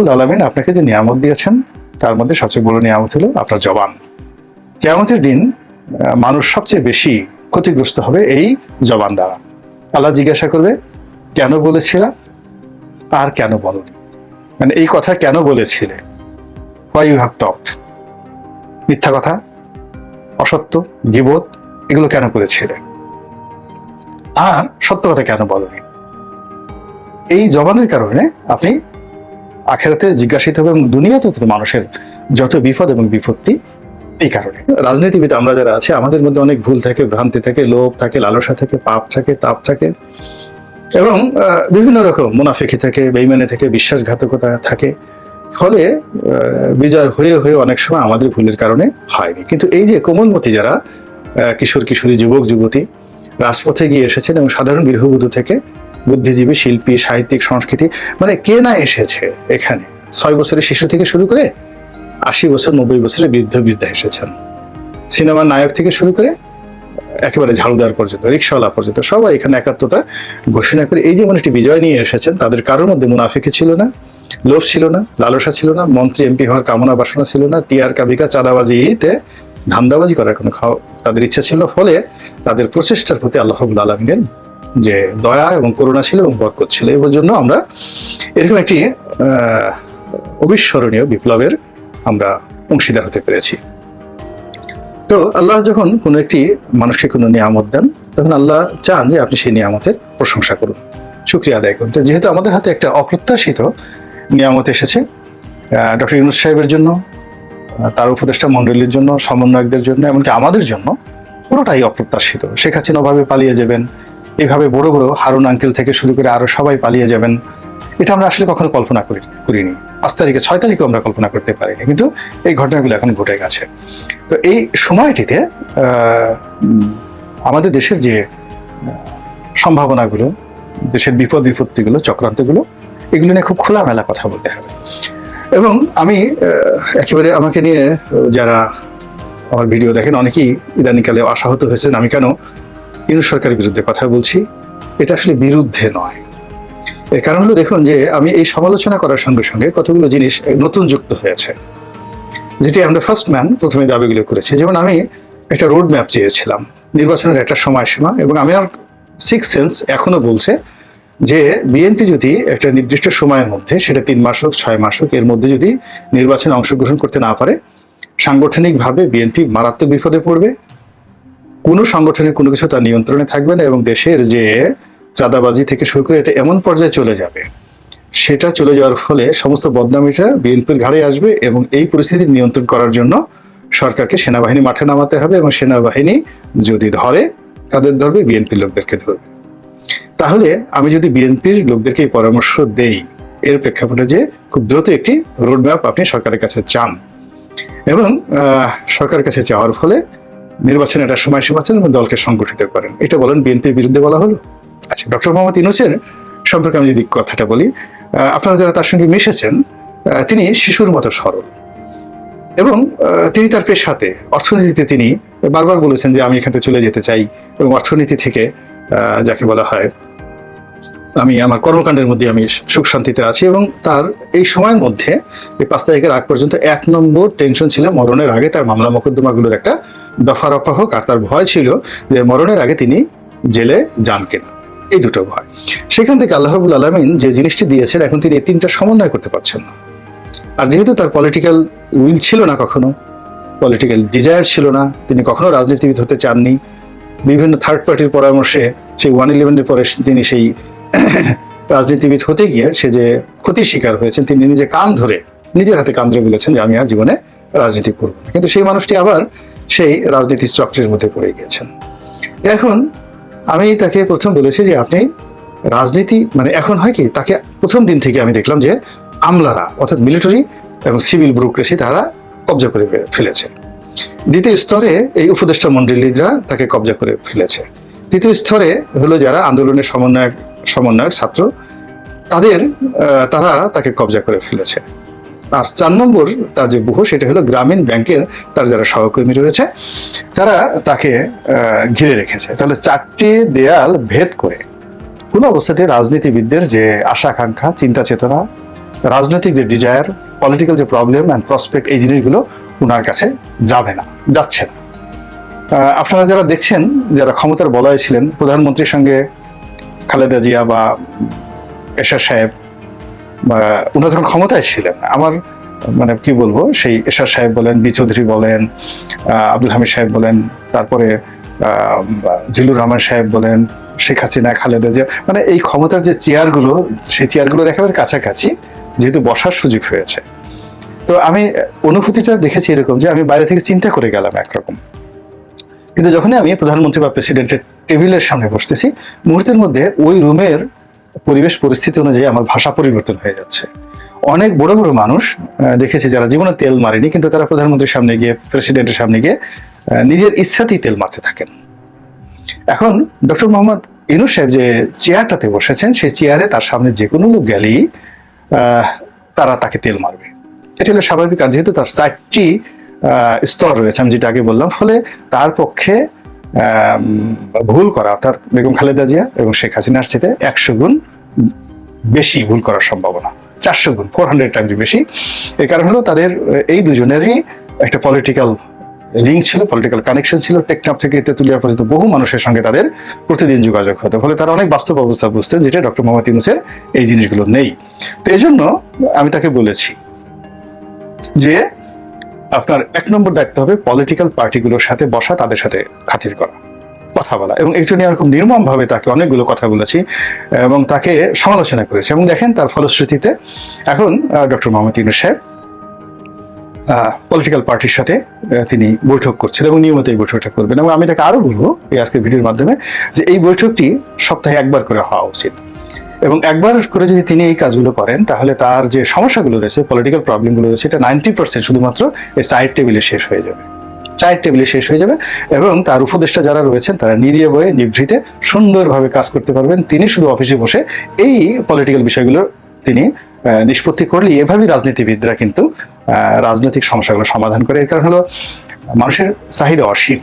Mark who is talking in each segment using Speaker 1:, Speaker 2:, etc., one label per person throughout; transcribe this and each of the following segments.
Speaker 1: রবুল আলমিন আপনাকে যে নিয়ামত দিয়েছেন, তার মধ্যে সবচেয়ে বড় নিয়ামত হলো আপনার জবান। কেয়ামতের দিন মানুষ সবচেয়ে বেশি ক্ষতিগ্রস্ত হবে এই জবান দ্বারা। আল্লাহ জিজ্ঞাসা করবে, কেন বলেছিলা আর কেন বলনি? মানে এই কথা কেন বলেছিলে? হোয়াই ইউ হ্যাভ টকড মিথ্যা কথা? অসত্য? গিবোধ এগুলো কেন করেছিলে? আর সত্য কথা কেন বলনি? এই জবানের কারণে আপনি আখেরাতে জিজ্ঞাসিত হবে এবং দুনিয়াতেও কিন্তু মানুষের যত বিপদ এবং বিপত্তি, এই কারণে। রাজনীতিবিদ আমরা যারা আছে, আমাদের মধ্যে অনেক ভুল থাকে, ভ্রান্তি থাকে, লোভ থাকে, লালসা থাকে, পাপ থাকে, তাপ থাকে এবং বিভিন্ন রকম মুনাফিকি থাকে বেইমানে থেকে, বিশ্বাসঘাতকতা থাকে। ফলে বিজয় হয়ে হয়ে অনেক সময় আমাদের ভুলের কারণে হয়নি। কিন্তু এই যে কোমলমতি যারা কিশোর কিশোরী, যুবক, যুবতী, রাজপথে গিয়ে এসেছেন এবং সাধারণ গৃহবধূ থেকে বুদ্ধিজীবী, শিল্পী, সাহিত্যিক, সংস্কৃতি মানে কে না এসেছে এখানে? ছয় বছরের শিশু থেকে শুরু করে আশি বছর, নব্বই বছরের বৃদ্ধ বৃদ্ধা এসেছেন। সিনেমার নায়ক থেকে শুরু করে একেবারে ঝাড়ুদার পর্যন্ত, রিক্সাওয়ালা পর্যন্ত, সবাই এখানে একাত্মতা ঘোষণা করে এই যেমন একটি বিজয় নিয়ে এসেছেন, তাদের কারোর মধ্যে মুনাফিকে ছিল না, লোভ ছিল না, লালসা ছিল না, মন্ত্রী, এমপি হওয়ার কামনা বাসনা ছিল না টিআর কাবিকা, চাঁদাবাজিতে ধান্দাবাজি করার কোনো তাদের ইচ্ছা ছিল ফলে তাদের প্রচেষ্টার প্রতি আল্লাহ রবুল আলমিনের যে দয়া এবং করুণা ছিল এবং বরকত ছিল এর জন্য আমরা এরকম একটি অবিস্মরণীয় বিপ্লবের আমরা অংশীদার হতে পেরেছি। তো আল্লাহ যখন কোনো একটি মানুষকে কোনো নিয়ামত দেন, তখন আল্লাহ চান যে আপনি সেই নিয়ামতের প্রশংসা করুন, শুক্রিয়া আদায় করুন। তো যেহেতু আমাদের হাতে একটা অপ্রত্যাশিত নিয়ামত এসেছে ডক্টর ইউনুস সাহেবের জন্য তার উপদেষ্টা মণ্ডলীর জন্য, সমন্বয়কদের জন্য, এমনকি আমাদের জন্য, পুরোটাই অপ্রত্যাশিত। শেখ হাসিনা ওভাবে পালিয়ে যাবেন এইভাবে বড় বড় হারুন আঙ্কেল থেকে শুরু করে আরও সবাই পালিয়ে যাবেন, এটা আমরা আসলে কখনো কল্পনা করি করিনি। পাঁচ তারিখে ছয় তারিখেও আমরা কল্পনা করতে পারিনি, কিন্তু এই ঘটনাগুলো এখন ঘটে গেছে। তো এই সময়টিতে আমাদের দেশের যে সম্ভাবনাগুলো, দেশের বিপদ বিপত্তিগুলো, চক্রান্তগুলো, এগুলো নিয়ে খুব খোলামেলা কথা বলতে হবে। এবং আমি একেবারে আমাকে নিয়ে, যারা আমার ভিডিও দেখেন, অনেকেই ইদানিকালে আশাহত হয়েছেন। আমি কেন ইউনুস সরকারের বিরুদ্ধে কথা বলছি, এটা আসলে বিরুদ্ধে নয়। এর কারণ হলো দেখুন যে, আমি এই সমালোচনা করার সঙ্গে সঙ্গে কতগুলো জিনিস নতুন যুক্ত হয়েছে। যেটি আমরা ফার্স্ট ম্যান প্রথমে দাবিগুলো করেছি। যেমন আমি একটা রোড ম্যাপ চেয়েছিলাম, নির্বাচনের একটা সময়সীমা, এবং আমি আমার সিক্স সেন্স এখনও বলছে যে বিএনপি যদি একটা নির্দিষ্ট সময়ের মধ্যে, সেটা তিন মাস হোক, ছয় মাস হোক, এর মধ্যে যদি নির্বাচনে অংশগ্রহণ করতে না পারে, সাংগঠনিকভাবে বিএনপি মারাত্মক বিপদে পড়বে। কোনো সংগঠনের কোনো কিছু তার নিয়ন্ত্রণে থাকবে না এবং দেশের যে চাঁদাবাজি থেকে শুরু করে এটা এমন পর্যায়ে চলে যাবে, সেটা চলে যাওয়ার ফলে সমস্ত বদনামিটা বিএনপির ঘাড়ে আসবে এবং এই পরিস্থিতি নিয়ন্ত্রণ করার জন্য সরকারকে সেনাবাহিনী মাঠে নামাতে হবে এবং সেনাবাহিনী যদি ধরে, তাদের ধরবে, বিএনপির লোকদেরকে ধরবে। তাহলে আমি যদি বিএনপির লোকদেরকে পরামর্শ দেই, এর প্রেক্ষাপটে যে খুব দ্রুত একটি রোডম্যাপ আপনি সরকারের কাছে চান এবং সরকারের কাছে চাওয়ার ফলে নির্বাচনে একটা সময়সীমা আছেন এবং দলকে সংগঠিত করেন। এটা বলেন বিএনপির বিরুদ্ধে বলা হলো। আচ্ছা ডক্টর মোহাম্মদ ইনুসের সম্পর্কে আমি যদি কথাটা বলি আপনারা যারা তার সঙ্গে মিশেছেন তিনি শিশুর মতো সরল। এবং তিনি তার পেশাতে, অর্থনীতিতে তিনি বারবার বলেছেন যে আমি এখানে চলে যেতে চাই এবং অর্থনীতি থেকে যাকে বলা হয় আমি আমার কর্মকাণ্ডের মধ্যে আমি সুখ শান্তিতে আছি এবং তার এই সময়ের মধ্যে এই পাঁচ তারিখের আগ পর্যন্ত এক নম্বর টেনশন ছিল মরণের আগে তার মামলা মোকদ্দমাগুলোর একটা দফা রফা হোক। আর তার ভয় ছিল যে মরণের আগে তিনি জেলে যান কিনা। এই দুটো ভয়। সেখান থেকে আল্লাহবুল আলমিন যে জিনিসটি দিয়েছেন, এখন তিনি এই তিনটা সমন্বয় করতে পারছেন না। আর যেহেতু তার পলিটিক্যাল উইল ছিল না কখনো পলিটিক্যাল ডিজায়ার ছিল না, তিনি কখনো রাজনীতিবিদ হতে চাননি, বিভিন্ন থার্ড পার্টির পরামর্শে সেই ওয়ান ইলেভেনের পরে তিনি সেই রাজনীতিবিদ হতে গিয়ে সে যে ক্ষতির শিকার হয়েছেন, তিনি নিজে কান ধরে নিজের হাতে কান ধরে বলেছেন যে আমি আর জীবনে রাজনীতি করব কিন্তু সেই মানুষটি আবার সেই রাজনীতির চক্রের মধ্যে পড়ে গিয়েছেন। এখন আমি তাকে প্রথম বলেছি যে আপনি রাজনীতি মানে এখন হয় কি, তাকে প্রথম দিন থেকে আমি দেখলাম যে আমলারা, অর্থাৎ মিলিটারি এবং সিভিল ব্যুরোক্রেসি তারা কবজা করে ফেলেছে। দ্বিতীয় স্তরে এই উপদেষ্টা মন্ডলীরা তাকে কবজা করে ফেলেছে। তৃতীয় স্তরে হলো যারা আন্দোলনের সমন্বয়ক সমন্বয়ক ছাত্র, তাদের তারা তাকে কবজা করে ফেলেছে। আর চার নম্বর তার যে বহু, সেটা হলো গ্রামীণ ব্যাংকের তার যারা সহকর্মী রয়েছে, তারা তাকে ঘিরে রেখেছে। তাহলে চারটি দেয়াল ভেদ করে কোনো অবস্থাতে রাজনীতিবিদদের যে আশা আকাঙ্ক্ষা চিন্তা চেতনা রাজনৈতিক যে ডিজায়ার পলিটিক্যাল যে প্রবলেম অ্যান্ড প্রসপেক্ট এই জিনিসগুলো ওনার কাছে যাবে না, যাচ্ছে না। আপনারা যারা দেখছেন, যারা ক্ষমতার বলয় ছিলেন, প্রধানমন্ত্রীর সঙ্গে খালেদা জিয়া বা এশার সাহেব বা ওনারা যখন ক্ষমতায় ছিলেন, আমার মানে কি বলব, সেই এশার সাহেব বলেন, বি চৌধুরী বলেন আব্দুল হামিদ সাহেব বলেন, তারপরে জিলুর রহমান সাহেব বলেন, শেখ হাসিনা, খালেদা জিয়া মানে এই ক্ষমতার যে চেয়ারগুলো, সেই চেয়ারগুলোর একেবারে কাছাকাছি যেহেতু বসার সুযোগ হয়েছে। তো আমি অনুভূতিটা দেখেছি এরকম যে আমি বাইরে থেকে চিন্তা করে গেলাম একরকম। কিন্তু যখনই আমি প্রধানমন্ত্রী বা প্রেসিডেন্টের টেবিলের সামনে বসতেছি। মুহূর্তের মধ্যে ওই রুমের পরিবেশ পরিস্থিতি অনুযায়ী আমার ভাষা পরিবর্তন হয়ে যাচ্ছে। অনেক বড় বড় মানুষ দেখেছি যারা জীবনে তেল মারেনি, কিন্তু তারা প্রধানমন্ত্রীর সামনে গিয়ে, প্রেসিডেন্টের সামনে গিয়ে নিজের ইচ্ছাতেই তেল মারতে থাকেন। এখন ডক্টর মোহাম্মদ ইনুস সাহেব যে চেয়ারটাতে বসেছেন, সেই চেয়ারে তার সামনে যে কোনো লোক গেলেই তারা তাকে তেল মারবে। এটা হলো স্বাভাবিক, আর যেহেতু তার চারটি স্তর রয়েছে, আমি যেটা আগে বললাম, ফলে তার পক্ষে ভুল করা, অর্থাৎ বেগম খালেদা জিয়া এবং শেখ হাসিনার সাথে একশো গুণ বেশি ভুল করার সম্ভাবনা, চারশো গুণ ফোর হান্ড্রেড টাইমস বেশি। এই কারণ হলো তাদের, এই দুজনেরই একটা পলিটিক্যাল লিঙ্ক ছিল পলিটিক্যাল কানেকশন ছিল, টেকনাফ থেকে তেতুলিয়া পর্যন্ত বহু মানুষের সঙ্গে তাদের প্রতিদিন যোগাযোগ হতো। ফলে তারা অনেক বাস্তব অবস্থা বুঝতেন যেটা ডক্টর মোহাম্মদ ইউনুসের এই জিনিসগুলো নেই। তো এই জন্য আমি তাকে বলেছি যে আপনার এক নম্বর দায়িত্ব হবে পলিটিক্যাল পার্টিগুলোর সাথে বসা, তাদের সাথে খাতির করা, কথা বলা এবং এইটা নিয়ে আমি খুব নির্মম ভাবে তাকে অনেকগুলো কথা বলেছি এবং তাকে সমালোচনা করেছি এবং দেখেন তার ফলশ্রুতিতে এখন ডক্টর মোহাম্মদ ইউনুস সাহেব পলিটিক্যাল পার্টির সাথে তিনি বৈঠক করছেন এবং নিয়মিত এই বৈঠকটা করবেন এবং আমি তাকে আরও বলব এই আজকের ভিডিওর মাধ্যমে যে এই বৈঠকটি সপ্তাহে একবার করে হওয়া উচিত। এবং একবার করে যদি তিনি এই কাজগুলো করেন, তাহলে তার যে সমস্যাগুলো রয়েছে পলিটিক্যাল প্রবলেমগুলো রয়েছে, এটা নাইনটি পার্সেন্ট শুধুমাত্র এই চায়ের টেবিলে শেষ হয়ে যাবে। চায়ের টেবিলে শেষ হয়ে যাবে এবং তার উপদেষ্টা যারা রয়েছেন, তারা নিরিয়ে বয়ে নিভৃতে সুন্দরভাবে কাজ করতে পারবেন। তিনি শুধু অফিসে বসে এই পলিটিক্যাল বিষয়গুলো তিনি নিষ্পত্তি করলে এভাবেই রাজনীতিবিদরা কিন্তু রাজনৈতিক সমস্যাগুলো সমাধান করে। এর কারণ হলো, মানুষের চাহিদা অসীম,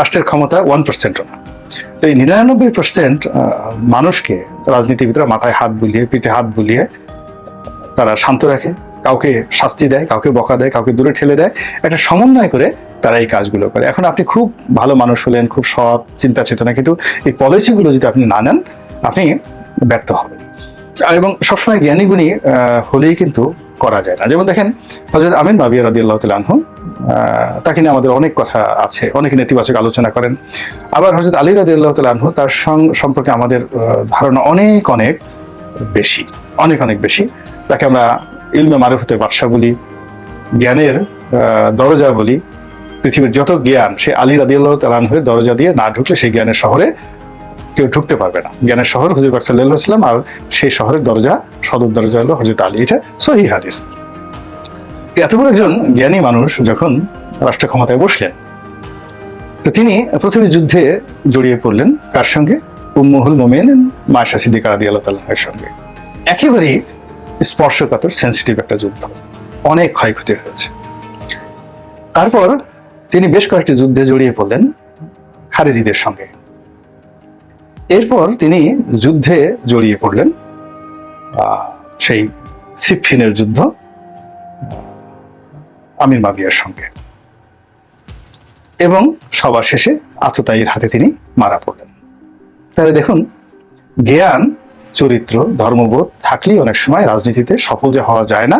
Speaker 1: রাষ্ট্রের ক্ষমতা ওয়ান পার্সেন্টও না। তো এই নিরানব্বই পার্সেন্ট মানুষকে রাজনীতিবিদরা মাথায় হাত বুলিয়ে, পিঠে হাত বুলিয়ে তারা শান্ত রাখে, কাউকে শাস্তি দেয়, কাউকে বকা দেয়, কাউকে দূরে ঠেলে দেয়। একটা সমন্বয় করে তারা এই কাজগুলো করে। এখন আপনি খুব ভালো মানুষ হলেন, খুব সৎ, চিন্তা চেতনা, কিন্তু এই পলিসিগুলো যদি আপনি না নেন, আপনি ব্যর্থ হবেন। এবং সবসময় জ্ঞানীগুণী হলেই কিন্তু করা যায় না। যেমন দেখেন হজরত আমিন বাবিয়া রাদি আল্লাহ তালহু তাকে নিয়ে আমাদের অনেক কথা আছে, অনেক নেতিবাচক আলোচনা করেন। আবার হজরত আলী রাদি আল্লাহ তালহু তার সম্পর্কে আমাদের ধারণা অনেক অনেক বেশি, অনেক অনেক বেশি। তাকে আমরা ইলমে মারুফতের বাদশা বলি, জ্ঞানের দরজা বলি। পৃথিবীর যত জ্ঞান, সে আলী রাদি আল্লাহ তালহের দরজা দিয়ে না ঢুকলে সেই জ্ঞানের শহরে কেউ ঢুকতে পারবে না। জ্ঞানের শহর হুজুর সাল্লাহ ইসলাম আর সেই শহরের দরজা, সদর দরজা হলো হজরত আলী। এটা সহি হাদিস। এত বড় একজন জ্ঞানী মানুষ যখন রাষ্ট্র ক্ষমতায় বসলেন, তো তিনি প্রথমে যুদ্ধে জড়িয়ে পড়লেন কার সঙ্গে? উম্মুহুল মোমেন মায়েশা সিদ্দিকা রাদি আল্লাহ সঙ্গে। একেবারেই স্পর্শকাতর সেন্সিটিভ একটা যুদ্ধ। অনেক ক্ষয়ক্ষতি হয়েছে। তারপর তিনি বেশ কয়েকটি যুদ্ধে জড়িয়ে পড়লেন খারেজিদের সঙ্গে। এরপর তিনি যুদ্ধে জড়িয়ে পড়লেন সেই সিফিনের যুদ্ধ। আমির মাবিয়ার সঙ্গে। এবং সবার শেষে আততায়ীর হাতে তিনি মারা পড়লেন। তাহলে দেখুন, জ্ঞান, চরিত্র, ধর্মবোধ থাকলেই অনেক সময় রাজনীতিতে সফল যে হওয়া যায় না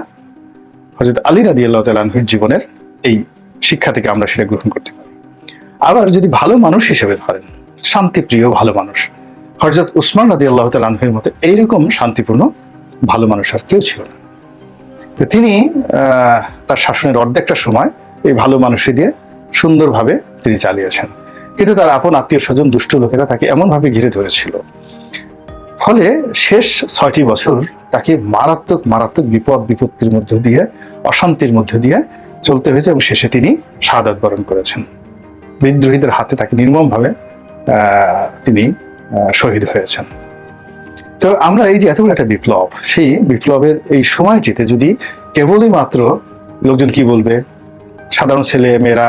Speaker 1: হজরত আলী রাদি আল্লাহ তালহির জীবনের এই শিক্ষা থেকে আমরা সেটা গ্রহণ করতে পারি। আবার যদি ভালো মানুষ হিসেবে ধরেন, শান্তিপ্রিয় ভালো মানুষ হজরত উসমান রাদি আল্লাহ তালহির মতো এইরকম শান্তিপূর্ণ ভালো মানুষ আর কেউ ছিল না। তিনি তার শাসনের অর্ধেকটা সময় এই ভালো মানুষই দিয়ে সুন্দরভাবে তিনি চালিয়েছেন। কিন্তু তার আপন আত্মীয় স্বজন দুষ্ট লোকেরা তাকে এমনভাবে ঘিরে ধরেছিল। ফলে শেষ ছয়টি বছর তাকে মারাত্মক মারাত্মক বিপদ, বিপত্তির মধ্য দিয়ে, অশান্তির মধ্য দিয়ে চলতে হয়েছে এবং শেষে তিনি শাহাদাত বরণ করেছেন। বিদ্রোহীদের হাতে তাকে নির্মমভাবে তিনি শহীদ হয়েছেন। তো আমরা এই যে এত বড় একটা বিপ্লব, সেই বিপ্লবের এই সময়টিতে যদি কেবলই মাত্র লোকজন কি বলবে? সাধারণ ছেলে মেয়েরা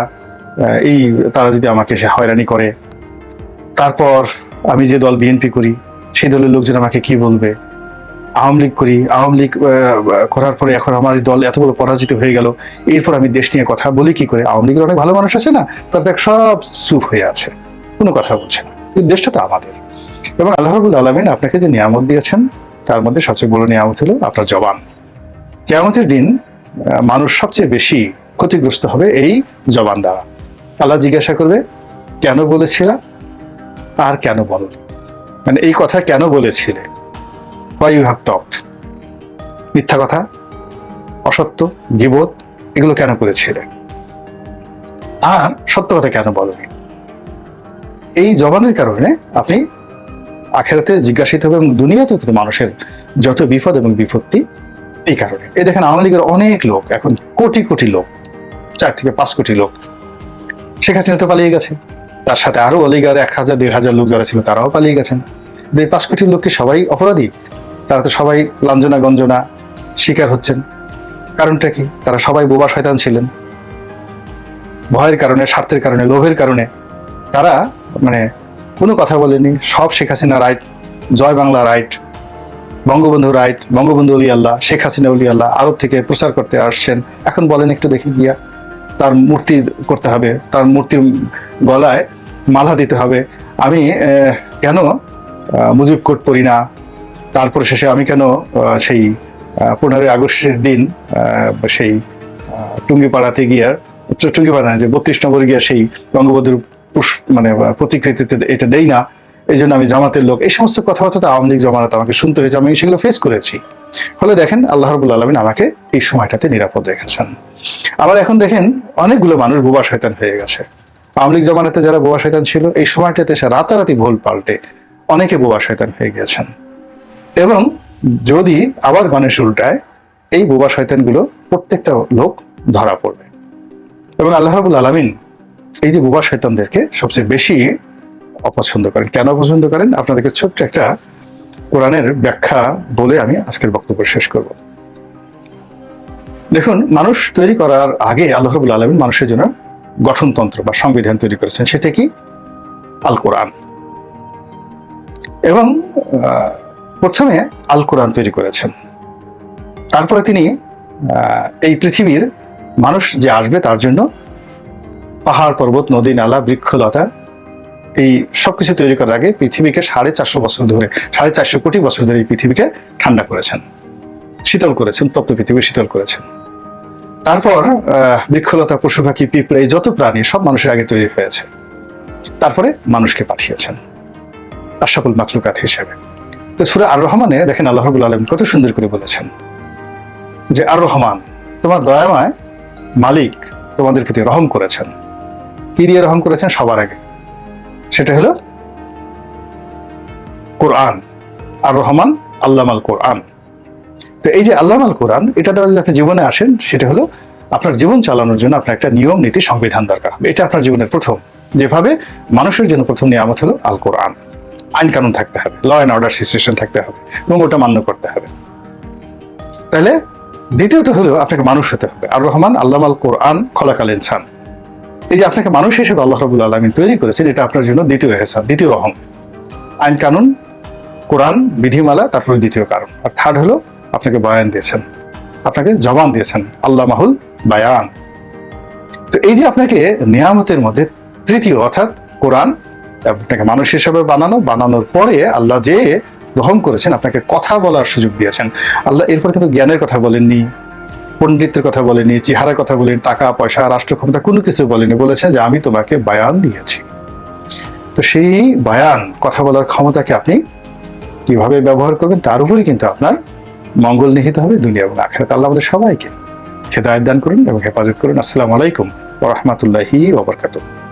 Speaker 1: এই তারা যদি আমাকে সে হয়রানি করে, তারপর আমি যে দল বিএনপি করি, সেই দলের লোকজন আমাকে কি বলবে? আওয়ামী লীগ করি, আওয়ামী লীগ করার পরে এখন আমার দল এত বড় পরাজিত হয়ে গেল, এরপর আমি দেশ নিয়ে কথা বলি কি করে? আওয়ামী লীগের অনেক ভালো মানুষ আছে না? তারা দেখ সব চুপ হয়ে আছে, কোনো কথা বলছে না। দেশটা তো আমাদের। এবং আল্লাহ রবুল আলমিন আপনাকে যে নিয়ামত দিয়েছেন, তার মধ্যে সবচেয়ে বড় নিয়ামত হলো আপনার জবান। কেয়ামতের দিন মানুষ সবচেয়ে বেশি ক্ষতিগ্রস্ত হবে এই জবান দ্বারা। আল্লাহ জিজ্ঞাসা করবে, কেন বলেছিলা আর কেন বলো? মানে এই কথা কেন বলেছিলে? হোয়াই ইউ হ্যাভ টকড মিথ্যা কথা, অসত্য গিবোধ এগুলো কেন করেছিলে? আর সত্য কথা কেন বলনি? এই জবানের কারণে আপনি আখেরাতে জিজ্ঞাসিত হবে এবং দুনিয়াতেও কিন্তু মানুষের যত বিপদ এবং বিপত্তি, এই কারণে। এই দেখেন, আওয়ামী লীগের অনেক লোক, এখন কোটি কোটি লোক, চার থেকে পাঁচ কোটি লোক, শেখ হাসিনা তো পালিয়ে গেছে। তার সাথে আরও অলিগার এক হাজার, দেড় হাজার লোক যারা ছিল, তারাও পালিয়ে গেছেন। এই পাঁচ কোটি লোককে সবাই অপরাধী। তারা তো সবাই লাঞ্জনা গঞ্জনা শিকার হচ্ছেন। কারণটা কি? তারা সবাই বোবা শয়তান ছিলেন। ভয়ের কারণে, স্বার্থের কারণে, লোভের কারণে। তারা মানে কোনো কথা বলেনি। সব Sheikh Hasina right Joy Bangla right Bangabandhu right Bangabandhu অলি আল্লাহ, শেখ হাসিনা অলি আল্লাহ আরব থেকে প্রচার করতে আসছেন। এখন বলেন একটু দেখি গিয়া তার মূর্তি করতে হবে, তার মূর্তির গলায় মালা দিতে হবে। আমি কেন মুজিব কোট পড়ি না? তারপরে শেষে আমি কেন সেই পনেরোই আগস্টের দিন সেই টুঙ্গিপাড়াতে গিয়া, টুঙ্গিপাড়া যে বত্রিশ নম্বরে গিয়া সেই বঙ্গবন্ধুর মানে প্রতিকৃতিতে এটা দেই না। এই জন্য আমি জামাতের লোক, এই সমস্ত কথাবার্তা আওয়ামী লীগ জমানাতে আমাকে শুনতে হয়েছে, আমি সেগুলো ফেস করেছি। ফলে দেখেন, আল্লাহ রবুল আলমিন আমাকে এই সময়টাতে নিরাপদ রেখেছেন। আবার এখন দেখেন, অনেকগুলো মানুষ বোবা শয়তান হয়ে গেছে। আওয়ামী লীগ জমানাতে যারা বোবা শয়তান ছিল, এই সময়টাতে সে রাতারাতি ভুল পাল্টে অনেকে বোবা শয়তান হয়ে গেছেন এবং যদি আবার গণেশ উল্টায়, এই বোবা শয়তানগুলো প্রত্যেকটা লোক ধরা পড়বে। এবং আল্লাহ রাবুল আলমিন এই যে বোবা শয়তানদেরকে সবচেয়ে বেশি অপছন্দ করেন, কেন অপছন্দ করেন? আপনাদেরকে ছোট্ট একটা কোরআনের ব্যাখ্যা বলে আমি আজকের বক্তব্য শেষ করব। দেখুন, মানুষ তৈরি করার আগে আল্লাহ রবুল আলমিন মানুষের জন্য গঠনতন্ত্র বা সংবিধান তৈরি করেছেন, সেটা কি? আল কোরআন এবং প্রথমে আল কোরআন তৈরি করেছেন। তারপরে তিনি এই পৃথিবীর মানুষ যে আসবে তার জন্য পাহাড়, পর্বত, নদী, নালা বৃক্ষলতা এই সবকিছু তৈরি করার আগে পৃথিবীকে সাড়ে চারশো বছর ধরে, সাড়ে চারশো কোটি বছর ধরে এই পৃথিবীকে ঠান্ডা করেছেন, শীতল করেছেন তপ্ত পৃথিবী শীতল করেছেন। তারপর বৃক্ষলতা পশু পাখি পিঁপড়ে যত প্রাণী সব মানুষের আগে তৈরি হয়েছে। তারপরে মানুষকে পাঠিয়েছেন আশাফুল মাকলুকাত হিসেবে। তো সুরা আর রহমানে দেখেন আল্লাহ রবুল আলম কত সুন্দর করে বলেছেন যে, আর রহমান, তোমার দয়াময় মালিক তোমাদের প্রতি রহম করেছেন। কি দিয়ে করেছেন সবার আগে। সেটা হলো কোরআন, আর রহমান আল্লামাল কোরআন। তো এই যে আল্লামাল কোরআন, এটা দ্বারা যদি আপনি জীবনে আসেন, সেটা হলো আপনার জীবন চালানোর জন্য আপনার একটা নিয়ম, নীতি, সংবিধান দরকার হবে। এটা আপনার জীবনের প্রথম। যেভাবে মানুষের জন্য প্রথম নিয়ামত হলো আল কোরআন আইন কানুন থাকতে হবে ল অ্যান্ড অর্ডার সিচুয়েশন থাকতে হবে এবং ওটা মান্য করতে হবে। তাহলে দ্বিতীয়ত হলো আপনাকে মানুষ হতে হবে। আর রহমান আল্লামাল কোরআন খলাকাল ইনসান এই যে আপনাকে মানুষ হিসেবে আল্লাহ রবুল আলমিন তৈরি করেছেন, এটা আপনার জন্য দ্বিতীয় এহসান, দ্বিতীয় রহম। আইন কানুন, কোরআন, বিধিমালা, তারপরে দ্বিতীয় কারণ। আর থার্ড হলো, আপনাকে বয়ান দিয়েছেন। আপনাকে জবান দিয়েছেন আল্লাহ মাহুল বায়ান। তো এই যে আপনাকে নিয়ামতের মধ্যে তৃতীয়, অর্থাৎ কোরআন, আপনাকে মানুষ হিসেবে বানানো, বানানোর পরে আল্লাহ যে গ্রহণ করেছেন, আপনাকে কথা বলার সুযোগ দিয়েছেন। আল্লাহ এরপর কিন্তু জ্ঞানের কথা বলেননি। পণ্ডিতের কথা বলেনি, চেহারার কথা বলেনি, টাকা, পয়সা, রাষ্ট্র ক্ষমতা, কোনো কিছু বলেনি, বলেছেন যে আমি তোমাকে বায়ান দিয়েছি। তো সেই বায়ান, কথা বলার ক্ষমতাকে আপনি কীভাবে ব্যবহার করবেন, তার উপরে কিন্তু আপনার মঙ্গল নিহিত হবে দুনিয়া এবং আখেরাত। আল্লাহ আমাদের সবাইকে হেদায়ত দান করুন এবং হেফাজত করুন। আসসালামু আলাইকুম ওরহমতুল্লাহি ওবরকাতুহ